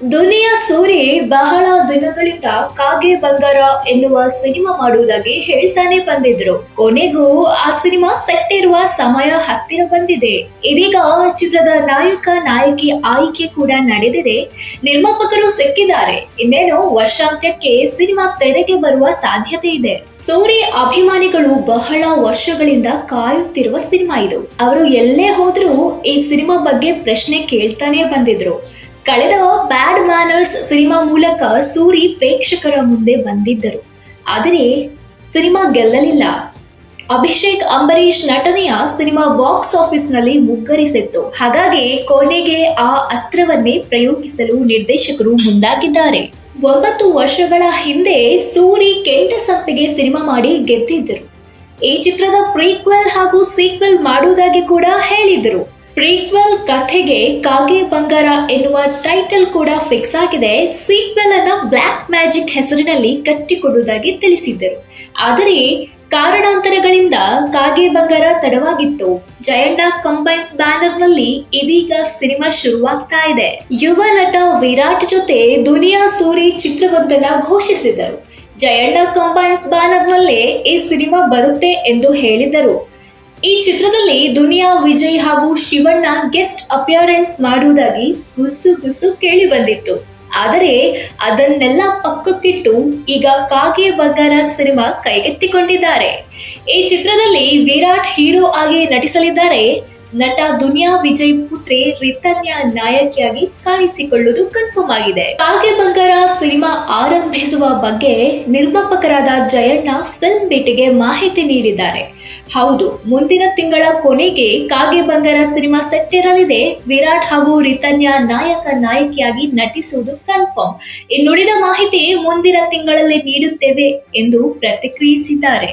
ದುನಿಯಾ ಸೂರಿ ಬಹಳ ದಿನಗಳಿಂದ ಕಾಗೆ ಬಂಗಾರ ಎನ್ನುವ ಸಿನಿಮಾ ಮಾಡುವುದಾಗಿ ಹೇಳ್ತಾನೆ ಬಂದಿದ್ರು. ಕೊನೆಗೂ ಆ ಸಿನಿಮಾ ಸೆಟ್ ಇರುವ ಸಮಯ ಹತ್ತಿರ ಬಂದಿದೆ. ಇದೀಗ ಚಿತ್ರದ ನಾಯಕ, ನಾಯಕಿ ಆಯ್ಕೆ ಕೂಡ ನಡೆದಿದೆ. ನಿರ್ಮಾಪಕರು ಸಿಕ್ಕಿದ್ದಾರೆ. ಇನ್ನೇನು ವರ್ಷಾಂತ್ಯಕ್ಕೆ ಸಿನಿಮಾ ತೆರೆಗೆ ಬರುವ ಸಾಧ್ಯತೆ ಇದೆ. ಸೂರಿ ಅಭಿಮಾನಿಗಳು ಬಹಳ ವರ್ಷಗಳಿಂದ ಕಾಯುತ್ತಿರುವ ಸಿನಿಮಾ ಇದು. ಅವರು ಎಲ್ಲೇ ಹೋದ್ರೂ ಈ ಸಿನಿಮಾ ಬಗ್ಗೆ ಪ್ರಶ್ನೆ ಕೇಳ್ತಾನೆ ಬಂದಿದ್ರು. ಕಳೆದ ಬ್ಯಾಡ್ ಮ್ಯಾನರ್ಸ್ ಸಿನಿಮಾ ಮೂಲಕ ಸೂರಿ ಪ್ರೇಕ್ಷಕರ ಮುಂದೆ ಬಂದಿದ್ದರು. ಆದರೆ ಸಿನಿಮಾ ಗೆಲ್ಲಲಿಲ್ಲ. ಅಭಿಷೇಕ್ ಅಂಬರೀಶ್ ನಟನೆಯ ಸಿನಿಮಾ ಬಾಕ್ಸ್ ಆಫೀಸ್ನಲ್ಲಿ ಮುಗ್ಗರಿಸಿತ್ತು. ಹಾಗಾಗಿ ಕೊನೆಗೆ ಆ ಅಸ್ತ್ರವನ್ನೇ ಪ್ರಯೋಗಿಸಲು ನಿರ್ದೇಶಕರು ಮುಂದಾಗಿದ್ದಾರೆ. ಒಂಬತ್ತು ವರ್ಷಗಳ ಹಿಂದೆ ಸೂರಿ ಕೆಂಟ ಸಂಪಿಗೆ ಸಿನಿಮಾ ಮಾಡಿ ಗೆದ್ದಿದ್ದರು. ಈ ಚಿತ್ರದ ಪ್ರೀಕ್ವೆಲ್ ಹಾಗೂ ಸೀಕ್ವೆಲ್ ಮಾಡುವುದಾಗಿ ಕೂಡ ಹೇಳಿದ್ರು. ಪ್ರೀಕ್ವೆಲ್ ಕಥೆಗೆ ಕಾಗೆ ಬಂಗಾರ ಎನ್ನುವ ಟೈಟಲ್ ಕೂಡ ಫಿಕ್ಸ್ ಆಗಿದೆ. ಸೀಕ್ವೆಲ್ ಅನ್ನ ಬ್ಲ್ಯಾಕ್ ಮ್ಯಾಜಿಕ್ ಹೆಸರಿನಲ್ಲಿ ಕಟ್ಟಿಕೊಡುವುದಾಗಿ ತಿಳಿಸಿದ್ದರು. ಆದರೆ, ಕಾರಣಾಂತರಗಳಿಂದ ಕಾಗೆ ಬಂಗಾರ ತಡವಾಗಿತ್ತು. ಜಯಣ್ಣ ಕಂಬೈನ್ಸ್ ಬ್ಯಾನರ್ನಲ್ಲಿ ಇದೀಗ ಸಿನಿಮಾ ಶುರುವಾಗ್ತಾ ಇದೆ. ಯುವ ನಟ ವಿರಾಟ್ ಜೊತೆ ದುನಿಯಾ ಸೂರಿ ಚಿತ್ರವೊಂದನ್ನ ಘೋಷಿಸಿದರು. ಜಯಣ್ಣ ಕಂಬೈನ್ಸ್ ಬ್ಯಾನರ್ನಲ್ಲೇ ಈ ಸಿನಿಮಾ ಬರುತ್ತೆ ಎಂದು ಹೇಳಿದರು ಈ ಚಿತ್ರದಲ್ಲಿ ದುನಿಯಾ, ವಿಜಯ್ ಹಾಗೂ ಶಿವಣ್ಣ ಗೆಸ್ಟ್ ಅಪಿಯರೆನ್ಸ್ ಮಾಡುವುದಾಗಿ ಗುಸು ಗುಸು ಕೇಳಿ ಬಂದಿತ್ತು. ಆದರೆ ಅದನ್ನೆಲ್ಲ ಪಕ್ಕಕ್ಕಿಟ್ಟು ಈಗ ಕಾಗೆ ಬಗ್ಗಾರ ಸಿನಿಮಾ ಕೈಗೆತ್ತಿಕೊಂಡಿದ್ದಾರೆ. ಈ ಚಿತ್ರದಲ್ಲಿ ವಿರಾಟ್ ಹೀರೋ ಆಗಿ ನಟಿಸಲಿದ್ದಾರೆ ನಟ ದುನಿಯಾ ವಿಜಯ್ ಪುತ್ರಿ ರಿತನ್ಯ ನಾಯಕಿಯಾಗಿ ಕಾಣಿಸಿಕೊಳ್ಳುವುದು ಕನ್ಫರ್ಮ್ ಆಗಿದೆ. ಕಾಗೆ ಬಂಗಾರ ಸಿನಿಮಾ ಆರಂಭಿಸುವ ಬಗ್ಗೆ ನಿರ್ಮಾಪಕರಾದ ಜಯಣ್ಣ ಫಿಲ್ಮ್ ಬೀಟಿಗೆ ಮಾಹಿತಿ ನೀಡಿದ್ದಾರೆ. ಹೌದು, ಮುಂದಿನ ತಿಂಗಳ ಕೊನೆಗೆ ಕಾಗೆ ಬಂಗಾರ ಸಿನಿಮಾ ಸೆಟ್ ಇರಲಿದೆ ವಿರಾಟ್ ಹಾಗೂ ರಿತನ್ಯ ನಾಯಕ ನಾಯಕಿಯಾಗಿ ನಟಿಸುವುದು ಕನ್ಫರ್ಮ್ ಇನ್ನುಳಿದ ಮಾಹಿತಿ ಮುಂದಿನ ತಿಂಗಳಲ್ಲಿ ನೀಡುತ್ತೇವೆ ಎಂದು ಪ್ರತಿಕ್ರಿಯಿಸಿದ್ದಾರೆ.